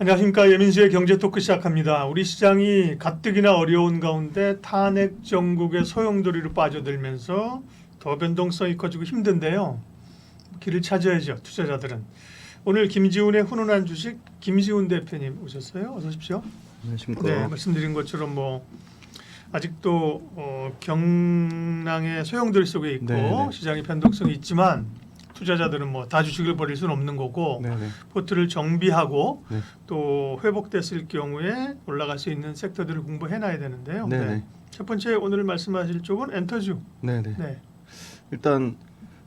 안녕하십니까 예민수의 경제 토크 시작합니다. 우리 시장이 가뜩이나 어려운 가운데 탄핵 정국의 소용돌이로 빠져들면서 더 변동성이 커지고 힘든데요. 길을 찾아야죠 투자자들은. 오늘 김지훈의 훈훈한 주식 김지훈 대표님 오셨어요. 어서 오십시오. 안녕하십니까. 네, 말씀드린 것처럼 뭐 아직도 어, 경랑의 소용돌이 속에 있고 네, 네. 시장의 변동성이 있지만 투자자들은 뭐 다 주식을 버릴 수는 없는 거고 네네. 포트를 정비하고 네. 또 회복됐을 경우에 올라갈 수 있는 섹터들을 공부해놔야 되는데요. 네네. 첫 번째 오늘 말씀하실 쪽은 엔터주. 네네. 네. 일단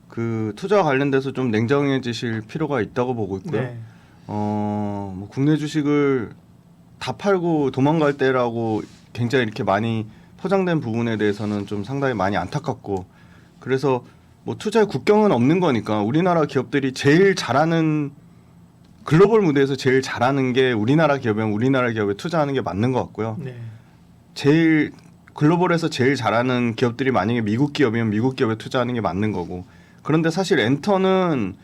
그 투자 관련돼서 좀 냉정해지실 필요가 있다고 보고 있고요. 네. 어, 뭐 국내 주식을 다 팔고 도망갈 때라고 굉장히 이렇게 많이 포장된 부분에 대해서는 좀 상당히 많이 안타깝고 그래서 뭐 투자의 국경은 없는 거니까 우리나라 기업들이 제일 잘하는 글로벌 무대에서 제일 잘하는 게 우리나라 기업이면 우리나라 기업에 투자하는 게 맞는 것 같고요. 네. 제일 글로벌에서 제일 잘하는 기업들이 만약에 미국 기업이면 미국 기업에 투자하는 게 맞는 거고 그런데 사실 엔터는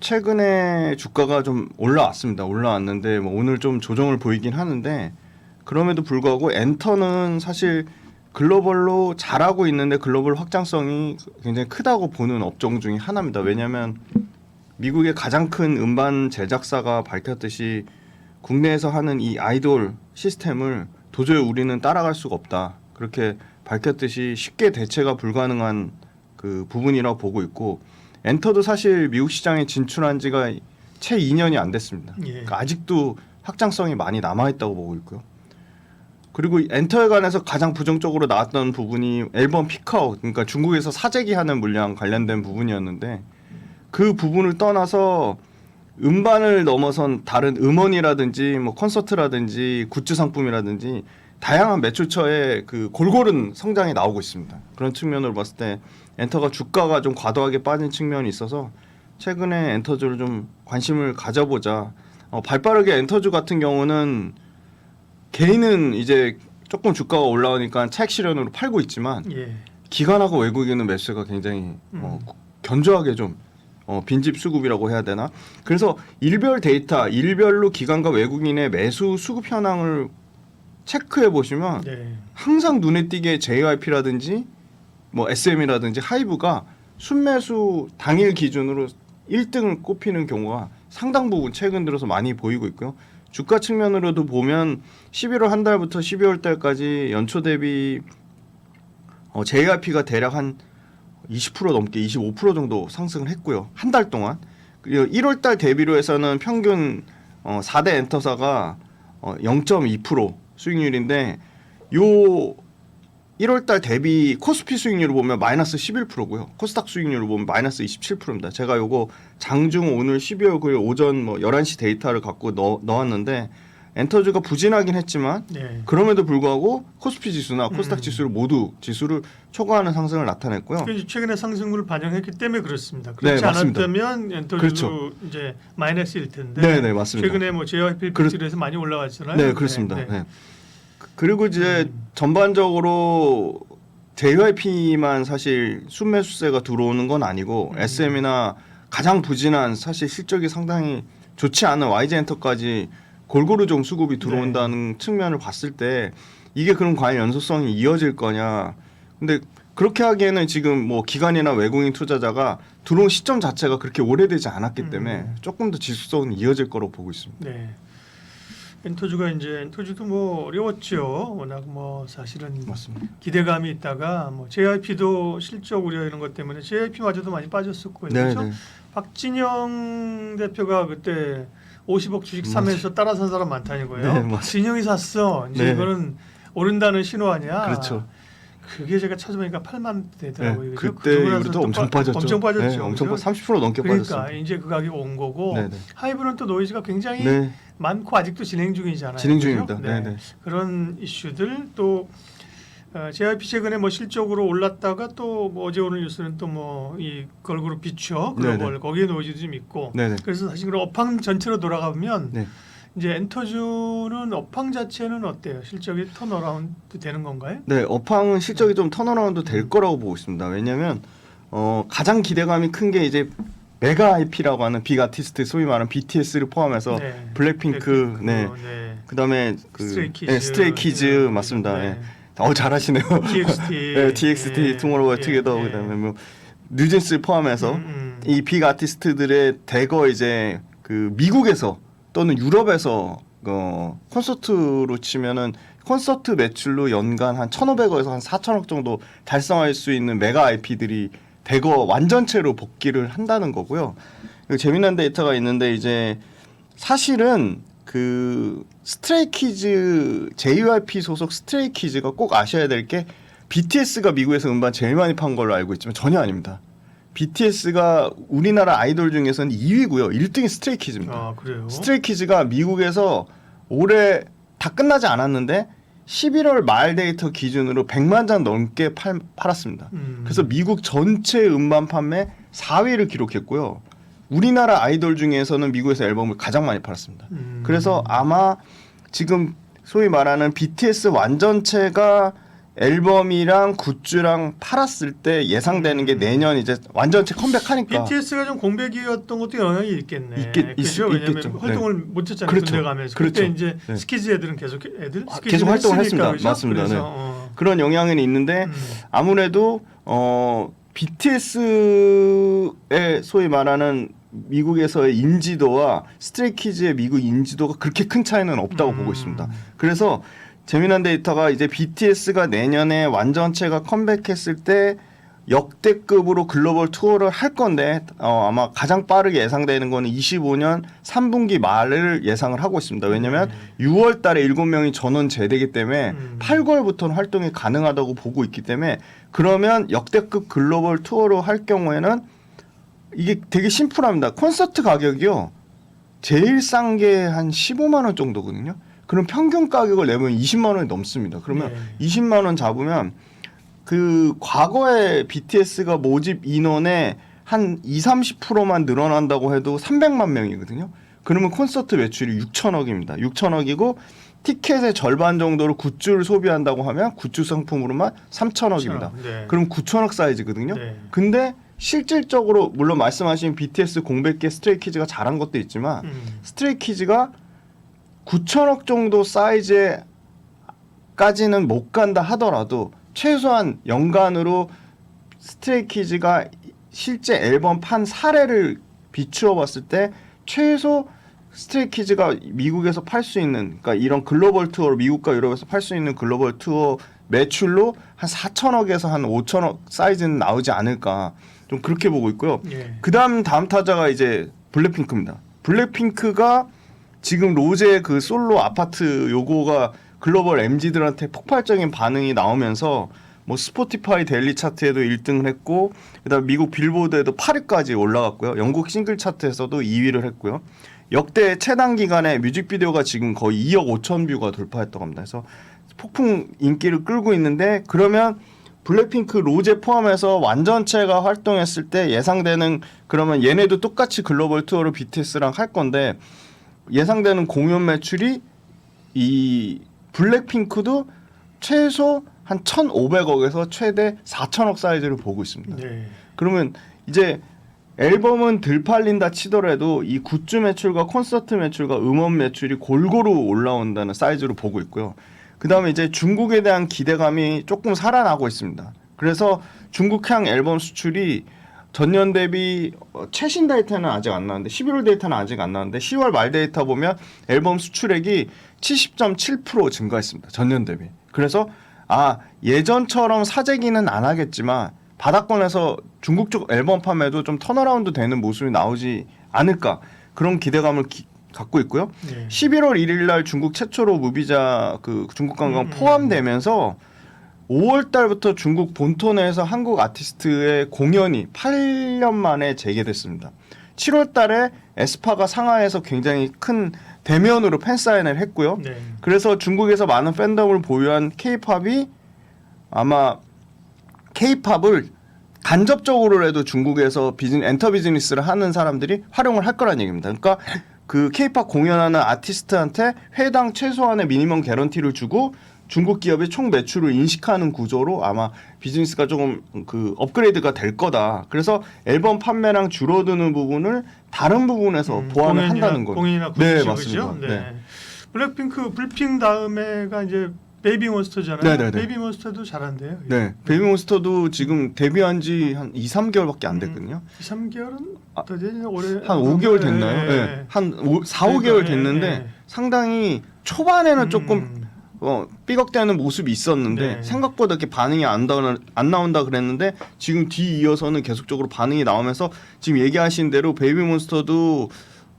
최근에 주가가 좀 올라왔습니다. 올라왔는데 뭐 오늘 좀 조정을 보이긴 하는데 그럼에도 불구하고 엔터는 사실 글로벌로 잘하고 있는데 글로벌 확장성이 굉장히 크다고 보는 업종 중에 하나입니다. 왜냐하면 미국의 가장 큰 음반 제작사가 밝혔듯이 국내에서 하는 이 아이돌 시스템을 도저히 우리는 따라갈 수가 없다. 그렇게 밝혔듯이 쉽게 대체가 불가능한 그 부분이라고 보고 있고 엔터도 사실 미국 시장에 진출한 지가 채 2년이 안 됐습니다. 예. 그러니까 아직도 확장성이 많이 남아 있다고 보고 있고요. 그리고 엔터에 관해서 가장 부정적으로 나왔던 부분이 앨범 피카웃 그러니까 중국에서 사재기 하는 물량 관련된 부분이었는데 그 부분을 떠나서 음반을 넘어선 다른 음원이라든지 뭐 콘서트라든지 굿즈 상품이라든지 다양한 매출처에 그 골고른 성장이 나오고 있습니다. 그런 측면으로 봤을 때 엔터가 주가가 좀 과도하게 빠진 측면이 있어서 최근에 엔터주를 좀 관심을 가져보자. 어, 발빠르게 엔터주 같은 경우는 개인은 이제 조금 주가가 올라오니까 차익 실현으로 팔고 있지만 예. 기관하고 외국인은 매수가 굉장히 어, 음. 견조하게 좀 어, 빈집 수급이라고 해야 되나? 그래서 일별 데이터, 일별로 기관과 외국인의 매수 수급 현황을 체크해 보시면 네. 항상 눈에 띄게 JYP라든지 뭐 SM이라든지 하이브가 순매수 당일 기준으로 1등을 꼽히는 경우가 상당 부분 최근 들어서 많이 보이고 있고요. 주가 측면으로도 보면 11월 한 달부터 12월 달까지 연초 대비 어, JYP가 대략 한 20% 넘게 25% 정도 상승을 했고요. 한 달 동안. 그리고 1월 달 대비로 해서는 평균 어, 4대 엔터사가 어, 0.2% 수익률인데 요 1월 달 대비 코스피 수익률을 보면 마이너스 11%고요. 코스닥 수익률을 보면 마이너스 27%입니다. 제가 요거 장중 오늘 12월 9일 오전 뭐 11시 데이터를 갖고 넣, 넣었는데 엔터주가 부진하긴 했지만 네. 그럼에도 불구하고 코스피 지수나 코스닥 음. 지수를 모두 지수를 초과하는 상승을 나타냈고요. 그 최근에 상승률을 반영했기 때문에 그렇습니다. 그렇지 네. 않았다면 엔터주도 그렇죠. 이제 마이너스일 텐데. 네, 네, 맞습니다. 최근에 뭐 JYP 그렇- 필지에서 많이 올라왔잖아요. 네, 그렇습니다. 네, 네. 네. 그- 그리고 이제 음. 전반적으로 JYP만 사실 순매수세가 들어오는 건 아니고 음. SM이나 가장 부진한 사실 실적이 상당히 좋지 않은 YG엔터까지 골고루 좀 수급이 들어온다는 네. 측면을 봤을 때 이게 그럼 과연 연속성이 이어질 거냐? 근데 그렇게 하기에는 지금 뭐 기관이나 외국인 투자자가 들어온 시점 자체가 그렇게 오래되지 않았기 때문에 음. 조금 더 지속성은 이어질 거로 보고 있습니다. 네. 엔터주가 이제 엔터주도 뭐 어려웠죠. 워낙 뭐 사실은 맞습니다. 기대감이 있다가 뭐 JIP도 실적 우려 이런 것 때문에 JIP마저도 많이 빠졌었고 네, 그렇죠. 네. 박진영 대표가 그때 50억 주식. 사면서 따라 산 사람 많다는 거예요. 네, 맞아요. 진영이 샀어. 이제 네. 이거는 오른다는 신호 아니야. 그렇죠. 그게 제가 찾아보니까 8만 되더라고요. 네, 그죠? 그때 나서 이후부터 또 엄청 빠- 빠졌죠. 엄청 빠졌죠. 네, 엄청 그죠? 빠, 30% 넘게 그러니까 빠졌어요. 이제 그 가격이 온 거고 네, 네. 하이브는 또 노이즈가 굉장히 네, 많고 아직도 진행 중이잖아요. 진행? 중입니다. 네, 네. 그런 이슈들 또 어, JYP 최근에 뭐 실적으로 올랐다가 또 뭐 어제 오늘 뉴스는 또 뭐 이 걸그룹 비추어 글로벌 네네. 거기에 노이즈도 좀 있고 네, 네. 그래서 사실 그런 업황 전체로 돌아가면 네. 이제 엔터주는 업황 자체는 어때요? 실적이 턴어라운드 되는 건가요? 네, 업황은 실적이 좀 턴어라운드 될 거라고 보고 있습니다. 왜냐하면 어, 가장 기대감이 큰 게 이제 메가 IP라고 하는 빅 아티스트 소위 말하는 BTS를 포함해서 네. 블랙핑크, 네. 네. 그다음에 그 스트레이 키즈, 네, 스트레이 키즈 네. 맞습니다. 네. 예. 어 잘하시네요. TXT, 네, TXT, 예, 투모로우 예, 투게더 예. 그다음에 뭐 뉴진스 포함해서 음, 음. 이빅 아티스트들의 대거 이제 그 미국에서 또는 유럽에서 어 콘서트로 치면은 콘서트 매출로 연간 한 1,500억에서 한 4천억 정도 달성할 수 있는 메가 IP들이 대거 완전체로 복귀를 한다는 거고요. 그리고 재미난 데이터가 있는데 이제 사실은 그 스트레이키즈 JYP 소속 스트레이키즈가 꼭 아셔야 될 게 BTS가 미국에서 음반 제일 많이 판 걸로 알고 있지만 전혀 아닙니다. BTS가 우리나라 아이돌 중에서는 2위고요. 1등이 스트레이키즈입니다. 아 그래요. 스트레이키즈가 미국에서 올해 다 끝나지 않았는데 11월 말 데이터 기준으로 100만 장 넘게 팔, 팔았습니다. 음. 그래서 미국 전체 음반 판매 4위를 기록했고요. 우리나라 아이돌 중에서는 미국에서 앨범을 가장 많이 팔았습니다. 음. 그래서 아마 지금 소위 말하는 BTS 완전체가 앨범이랑 굿즈랑 팔았을 때 예상되는 게 내년 이제 완전체 컴백하니까 BTS가 좀 공백이었던 것도 영향이 있겠네. 있겠- 그죠? 있- 왜냐면 있겠죠. 활동을 못 했잖아요. 그렇죠. 군대 가면서. 그렇죠. 그때 이제 네. 스키즈 애들은 계속 애들 아, 스키즈는 계속 활동을 했으니까, 했습니다. 그죠? 맞습니다. 그래서, 네. 어. 그런 영향은 있는데 음. 아무래도 어 BTS의 소위 말하는 미국에서의 인지도와 스트레이키즈의 미국 인지도가 그렇게 큰 차이는 없다고 음. 보고 있습니다. 그래서 재미난 데이터가 이제 BTS가 내년에 완전체가 컴백했을 때 역대급으로 글로벌 투어를 할 건데 어, 아마 가장 빠르게 예상되는 거는 25년 3분기 말을 예상을 하고 있습니다. 왜냐하면 6월 달에 7명이 전원 제대기 때문에 음. 8월부터는 활동이 가능하다고 보고 있기 때문에 그러면 역대급 글로벌 투어로 할 경우에는 이게 되게 심플합니다. 콘서트 가격이요. 제일 싼 게 한 15만 원 정도거든요. 그럼 평균 가격을 내면 20만 원이 넘습니다. 그러면 네. 20만 원 잡으면 그 과거에 BTS가 모집 인원의 한 2, 30%만 늘어난다고 해도 300만 명이거든요. 그러면 콘서트 매출이 6천억입니다. 6천억이고 티켓의 절반 정도로 굿즈를 소비한다고 하면 굿즈 상품으로만 3천억입니다. 네. 그럼 9천억 사이즈거든요. 네. 근데 실질적으로 물론 말씀하신 BTS 공백기 스트레이키즈가 잘한 것도 있지만 음. 스트레이키즈가 9천억 정도 사이즈까지는 못 간다 하더라도 최소한 연간으로 스트레이키즈가 실제 앨범 판 사례를 비추어 봤을 때 최소 스트레이키즈가 미국에서 팔 수 있는 그러니까 이런 글로벌 투어로 미국과 유럽에서 팔 수 있는 글로벌 투어 매출로 한 4천억에서 한 5천억 사이즈는 나오지 않을까 좀 그렇게 보고 있고요. 예. 그다음 다음 타자가 이제 블랙핑크입니다. 블랙핑크가 지금 로제 그 솔로 아파트 요거가 글로벌 MZ들한테 폭발적인 반응이 나오면서 뭐 스포티파이 데일리 차트에도 1등을 했고 그다음 미국 빌보드에도 8위까지 올라갔고요. 영국 싱글 차트에서도 2위를 했고요. 역대 최단 기간에 뮤직비디오가 지금 거의 2억 5천 뷰가 돌파했다고 합니다. 그래서 폭풍 인기를 끌고 있는데 그러면 블랙핑크 로제 포함해서 완전체가 활동했을 때 예상되는 그러면 얘네도 똑같이 글로벌 투어를 BTS랑 할 건데 예상되는 공연 매출이 이 블랙핑크도 최소 한 1,500억에서 최대 4천억 사이즈를 보고 있습니다. 네. 그러면 이제 앨범은 덜 팔린다 치더라도 이 굿즈 매출과 콘서트 매출과 음원 매출이 골고루 올라온다는 사이즈로 보고 있고요. 그다음에 이제 중국에 대한 기대감이 조금 살아나고 있습니다. 그래서 중국향 앨범 수출이 전년 대비 어, 최신 데이터는 아직 안 나왔는데 11월 데이터는 아직 안 나왔는데 10월 말 데이터 보면 앨범 수출액이 70.7% 증가했습니다. 전년 대비. 그래서 아 예전처럼 사재기는 안 하겠지만 바닥권에서 중국 쪽 앨범 판매도 좀 턴어라운드 되는 모습이 나오지 않을까 그런 기대감을 기- 갖고 있고요. 네. 11월 1일 날 중국 최초로 무비자 그 중국 관광 음. 포함되면서 5월 달부터 중국 본토 내에서 한국 아티스트의 공연이 8년 만에 재개됐습니다. 7월 달에 에스파가 상하이에서 굉장히 큰 대면으로 팬 사인을 했고요. 네. 그래서 중국에서 많은 팬덤을 보유한 케이팝이 아마 케이팝을 간접적으로라도 중국에서 비즈니, 엔터 비즈니스를 하는 사람들이 활용을 할 거란 얘기입니다. 그러니까 그 케이팝 공연하는 아티스트한테 회당 최소한의 미니멈 개런티를 주고 중국 기업의 총 매출을 인식하는 구조로 아마 비즈니스가 조금 그 업그레이드가 될 거다. 그래서 앨범 판매량 줄어드는 부분을 다른 부분에서 음, 보완을 공연이나- 한다는 거예요. 공연이나 네, 맞습니다. 그죠? 네. 블랙핑크 불핑 다음에가 이제 베이비 몬스터잖아요. 네, 네, 네. 베이비 몬스터도 잘한대요. 네, 베이비몬스터도 지금 데뷔한 지 한 2, 3개월밖에 안 됐거든요. 2, 3개월은 아, 올해 한 5개월 됐나요? 네, 네. 네. 한 5, 4, 그러니까, 5개월 네, 됐는데 네. 상당히 초반에는 조금 음, 어, 삐걱대는 모습이 있었는데 네. 생각보다 이렇게 반응이 안, 나오나, 안 나온다 그랬는데 지금 뒤 이어서는 계속적으로 반응이 나오면서 지금 얘기하신 대로 베이비몬스터도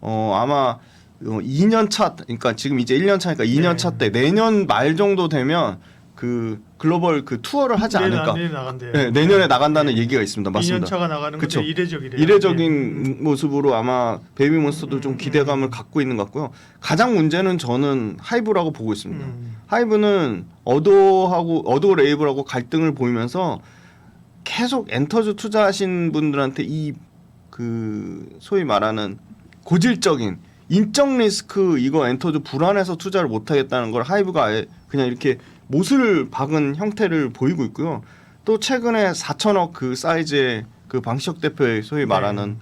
어, 아마 어, 2년 차 그러니까 지금 이제 1년 차니까 2년 네. 차때 내년 말 정도 되면 그 글로벌 그 투어를 하지 내년, 않을까. 내년 나간대요. 네, 내년에 나간다는 얘기가 있습니다. 2년 맞습니다. 차가 나가는 건데 그쵸. 이례적이래요. 이례적인 모습으로 아마 베이비몬스터도 좀 음, 기대감을 음. 갖고 있는 것 같고요. 가장 문제는 저는 하이브라고 보고 네. 있습니다. 음, 하이브는 어도하고 어도 레이블하고 갈등을 보이면서 계속 엔터즈 투자하신 분들한테 이 그 소위 말하는 고질적인 인적 리스크 이거 엔터즈 불안해서 투자를 못 하겠다는 걸 하이브가 아예 그냥 이렇게 못을 박은 형태를 보이고 있고요. 또 최근에 4천억 그 사이즈의 그 방시혁 대표의 소위 말하는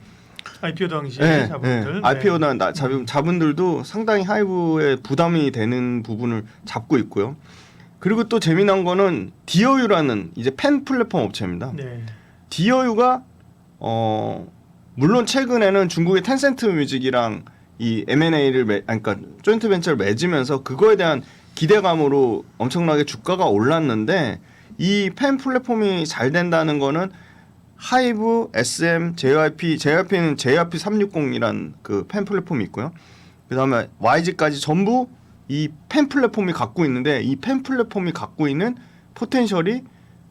IPO 당시에 네, 자본들. 네. IPO나 나, 자본, 자본들도 상당히 하이브에 부담이 되는 부분을 잡고 있고요. 그리고 또 재미난 거는 디어유라는 이제 팬 플랫폼 업체입니다. 네. 디어유가 어 물론 최근에는 중국의 텐센트 뮤직이랑 이 M&A를 그러니까 조인트 벤처를 맺으면서 그거에 대한 기대감으로 엄청나게 주가가 올랐는데 이 팬 플랫폼이 잘 된다는 거는 하이브, SM, JYP, JYP는 JYP 360이란 그 팬 플랫폼이 있고요. 그 다음에 YG까지 전부 이 팬 플랫폼이 갖고 있는데 이 팬 플랫폼이 갖고 있는 포텐셜이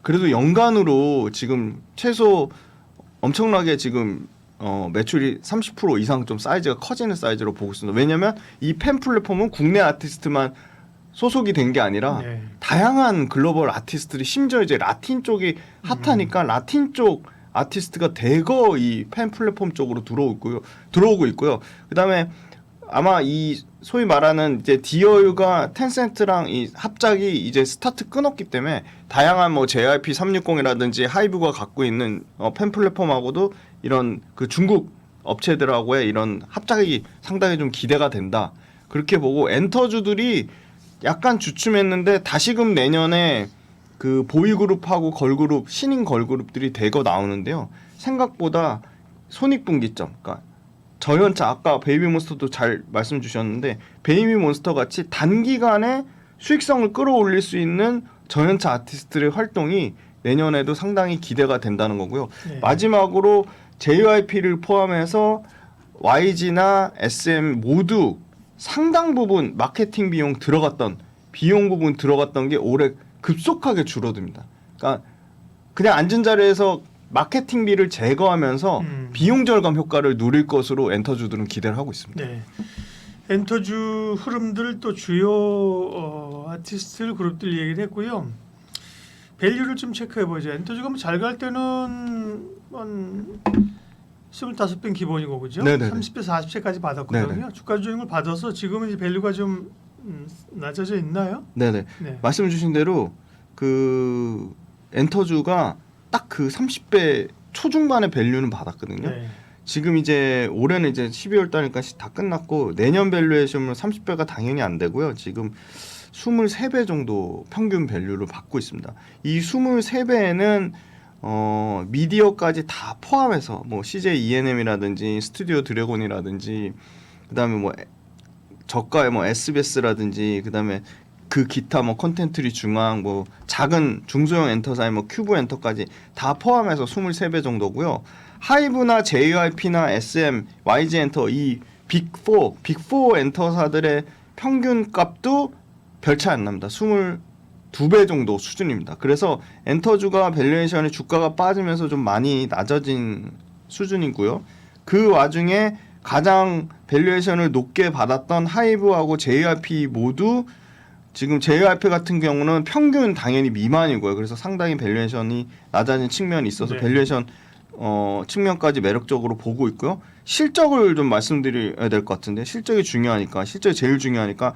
그래도 연간으로 지금 최소 엄청나게 지금 어, 매출이 30% 이상 좀 사이즈가 커지는 사이즈로 보고 있습니다. 왜냐하면 이 팬 플랫폼은 국내 아티스트만 소속이 된 게 아니라 네. 다양한 글로벌 아티스트들이 심지어 이제 라틴 쪽이 핫하니까 라틴 쪽 아티스트가 대거 이 팬 플랫폼 쪽으로 들어오고요. 들어오고 있고요. 그다음에 아마 이 소위 말하는 이제 디어유가 텐센트랑 이 합작이 이제 스타트 끊었기 때문에 다양한 뭐 JYP 360이라든지 하이브가 갖고 있는 어, 팬 플랫폼하고도 이런 그 중국 업체들하고의 이런 합작이 상당히 좀 기대가 된다. 그렇게 보고 엔터주들이 약간 주춤했는데 다시금 내년에 그 보이그룹하고 걸그룹 신인 걸그룹들이 대거 나오는데요. 생각보다 손익분기점, 그러니까 저연차 아까 베이비몬스터도 잘 말씀 주셨는데 베이비몬스터 같이 단기간에 수익성을 끌어올릴 수 있는 저연차 아티스트의 활동이 내년에도 상당히 기대가 된다는 거고요. 네. 마지막으로 JYP를 포함해서 YG나 SM 모두 상당 부분 마케팅 비용 들어갔던 비용 부분 들어갔던 게 올해 급속하게 줄어듭니다. 그러니까 그냥 앉은 자리에서 마케팅비를 제거하면서 음. 비용 절감 효과를 누릴 것으로 엔터주들은 기대를 하고 있습니다. 네. 엔터주 흐름들 또 주요 어, 아티스트 그룹들 얘기를 했고요. 밸류를 좀 체크해 보죠. 엔터주가 뭐 잘갈 때는 한 25배 기본이고 그죠? 네네네. 30배 40배까지 받았거든요. 네네. 주가 조정을 받아서 지금은 이제 밸류가 좀 음, 낮아져 있나요? 네네. 네. 말씀 주신 대로 그 엔터주가 딱 그 30배 초중반의 밸류는 받았거든요. 네. 지금 이제 올해는 이제 12월 달이니까 다 끝났고 내년 밸류에이션은 30배가 당연히 안 되고요. 지금 23배 정도 평균 밸류를 받고 있습니다. 이 23배에는 어 미디어까지 다 포함해서 뭐 CJ ENM이라든지 스튜디오 드래곤이라든지 그다음에 뭐 저가의 뭐 SBS라든지 그다음에 그 기타 뭐 컨텐츠리 중앙 뭐 작은 중소형 엔터사이 뭐 큐브 엔터까지 다 포함해서 23배 정도고요. 하이브나 JYP나 SM, YG 엔터 이 빅4, 빅4 엔터사들의 평균 값도 별 차이 안 납니다. 22배 정도 수준입니다. 그래서 엔터주가 밸류에이션이 주가가 빠지면서 좀 많이 낮아진 수준이고요. 그 와중에 가장 밸류에이션을 높게 받았던 하이브하고 JYP 모두 지금 JYP 같은 경우는 평균 당연히 미만이고요. 그래서 상당히 밸류에이션이 낮아진 측면이 있어서 네. 밸류에이션 어, 측면까지 매력적으로 보고 있고요. 실적을 좀 말씀드려야 될 것 같은데 실적이 중요하니까 실적이 제일 중요하니까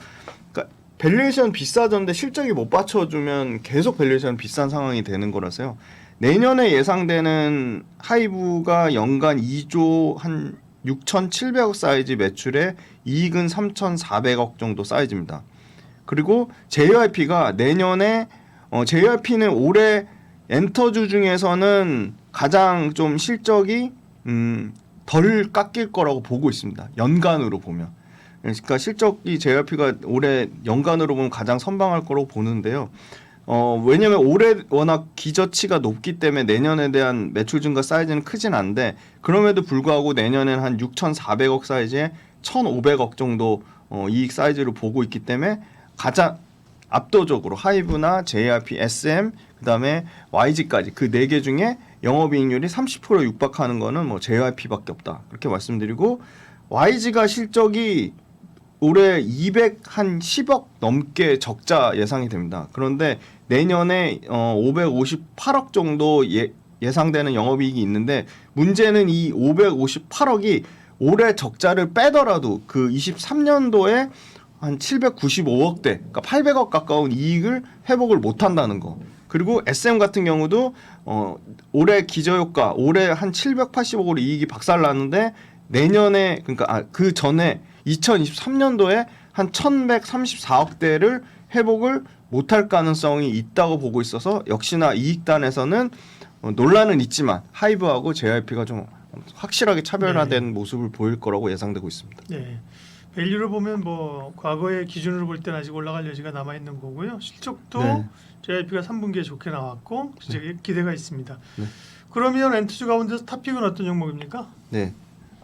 그러니까 밸류에이션 비싸졌는데 실적이 못 받쳐주면 계속 밸류에이션 비싼 상황이 되는 거라서요. 내년에 예상되는 하이브가 연간 2조 한 6,700억 사이즈 매출에 이익은 3,400억 정도 사이즈입니다. 그리고 JYP가 내년에 어, JYP는 올해 엔터주 중에서는 가장 좀 실적이 음, 덜 깎일 거라고 보고 있습니다. 연간으로 보면. 그러니까 실적이 JYP가 올해 연간으로 보면 가장 선방할 거라고 보는데요. 어, 왜냐면 올해 워낙 기저치가 높기 때문에 내년에 대한 매출 증가 사이즈는 크진 않은데 그럼에도 불구하고 내년에는 한 6,400억 사이즈에 1,500억 정도 어, 이익 사이즈를 보고 있기 때문에 가장 압도적으로 하이브나 JRP, SM 그다음에 YG까지 그 네 개 중에 영업이익률이 30% 육박하는 거는 뭐 JYP밖에 없다 그렇게 말씀드리고 YG가 실적이 올해 200한 10억 넘게 적자 예상이 됩니다. 그런데 내년에 어 558억 정도 예, 예상되는 영업이익이 있는데 문제는 이 558억이 올해 적자를 빼더라도 그 23년도에 한 795억대, 그러니까 800억 가까운 이익을 회복을 못 한다는 거. 그리고 SM 같은 경우도 어 올해 기저효과 올해 한 780억으로 이익이 박살났는데 내년에 그러니까 아, 그 전에 2023년도에 한 1134억대를 회복을 못할 가능성이 있다고 보고 있어서 역시나 이익단에서는 어, 논란은 있지만 하이브하고 JYP가 좀 확실하게 차별화된 모습을 보일 거라고 예상되고 있습니다. 네. 밸류를 보면 뭐 과거의 기준으로 볼 때는 아직 올라갈 여지가 남아 있는 거고요. 실적도 네. JYP가 3분기에 좋게 나왔고 이제 기대가 있습니다. 네. 그러면 엔투즈 가운데서 탑픽은 어떤 종목입니까? 네.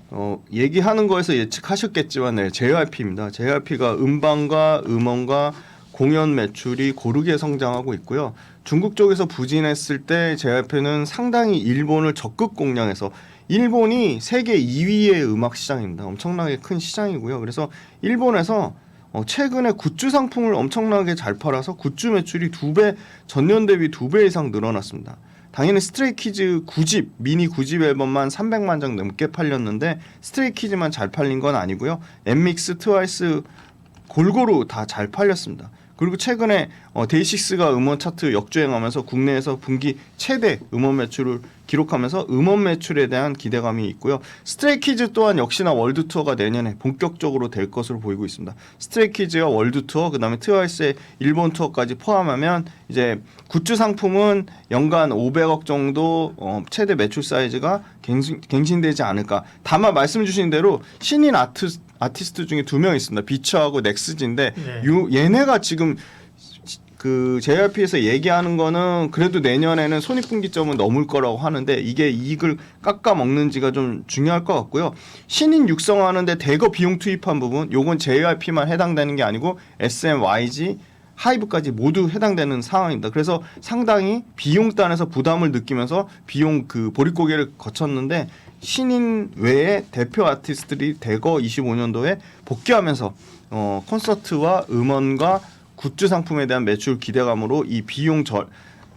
어, 얘기하는 거에서 예측하셨겠지만 네, JYP입니다. JYP가 음반과 음원과 공연 매출이 고르게 성장하고 있고요. 중국 쪽에서 부진했을 때 JYP는 상당히 일본을 적극 공략해서 일본이 세계 2위의 음악 시장입니다. 엄청나게 큰 시장이고요. 그래서 일본에서 어, 최근에 굿즈 상품을 엄청나게 잘 팔아서 굿즈 매출이 두 배 전년 대비 두 배 이상 늘어났습니다. 당연히 스트레이키즈 9집 미니 9집 앨범만 300만 장 넘게 팔렸는데 스트레이키즈만 잘 팔린 건 아니고요. 엠믹스, 트와이스 골고루 다 잘 팔렸습니다. 그리고 최근에 어, 데이식스가 음원 차트 역주행하면서 국내에서 분기 최대 음원 매출을 기록하면서 음원 매출에 대한 기대감이 있고요. 스트레이키즈 또한 역시나 월드 투어가 내년에 본격적으로 될 것으로 보이고 있습니다. 스트레이키즈와 월드 투어 그다음에 트와이스의 일본 투어까지 포함하면 이제 굿즈 상품은 연간 500억 정도 어, 최대 매출 사이즈가 갱신, 갱신되지 않을까. 다만 말씀 주신 대로 신인 아트 아티스트 중에 두 명 있습니다. 비처하고 넥스지인데 네. 요 얘네가 지금 그 JYP에서 얘기하는 거는 그래도 내년에는 손익분기점은 넘을 거라고 하는데 이게 이익을 깎아 먹는지가 좀 중요할 것 같고요. 신인 육성하는데 대거 비용 투입한 부분, 요건 JYP만 해당되는 게 아니고 SM, YG, 하이브까지 모두 해당되는 상황입니다. 그래서 상당히 비용단에서 부담을 느끼면서 비용 그 보릿고개를 거쳤는데 신인 외에 대표 아티스트들이 대거 25년도에 복귀하면서 어, 콘서트와 음원과 굿즈 상품에 대한 매출 기대감으로 이 비용 절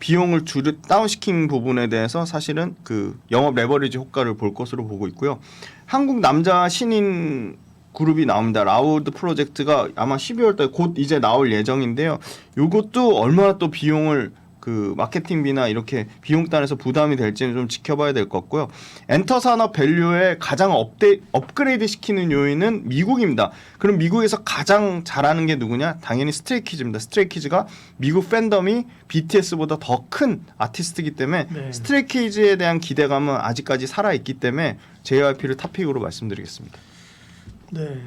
비용을 줄여 다운시킨 부분에 대해서 사실은 그 영업 레버리지 효과를 볼 것으로 보고 있고요. 한국 남자 신인 그룹이 나옵니다. 라우드 프로젝트가 아마 12월 달에 곧 이제 나올 예정인데요. 요것도 얼마나 또 비용을 그 마케팅비나 이렇게 비용단에서 부담이 될지는 좀 지켜봐야 될 것 같고요. 엔터 산업 밸류에 가장 업데 업그레이드 시키는 요인은 미국입니다. 그럼 미국에서 가장 잘하는 게 누구냐? 당연히 스트레이키즈입니다. 스트레이키즈가 미국 팬덤이 BTS보다 더 큰 아티스트이기 때문에 네. 스트레이키즈에 대한 기대감은 아직까지 살아 있기 때문에 JYP를 탑픽으로 말씀드리겠습니다. 네.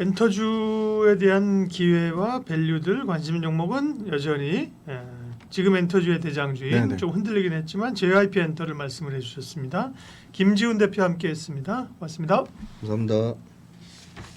엔터주에 대한 기회와 밸류들 관심 종목은 여전히 에, 지금 엔터주의 대장주인 네네. 좀 흔들리긴 했지만 JYP 엔터를 말씀을 해주셨습니다. 김지훈 대표 함께했습니다. 고맙습니다. 감사합니다.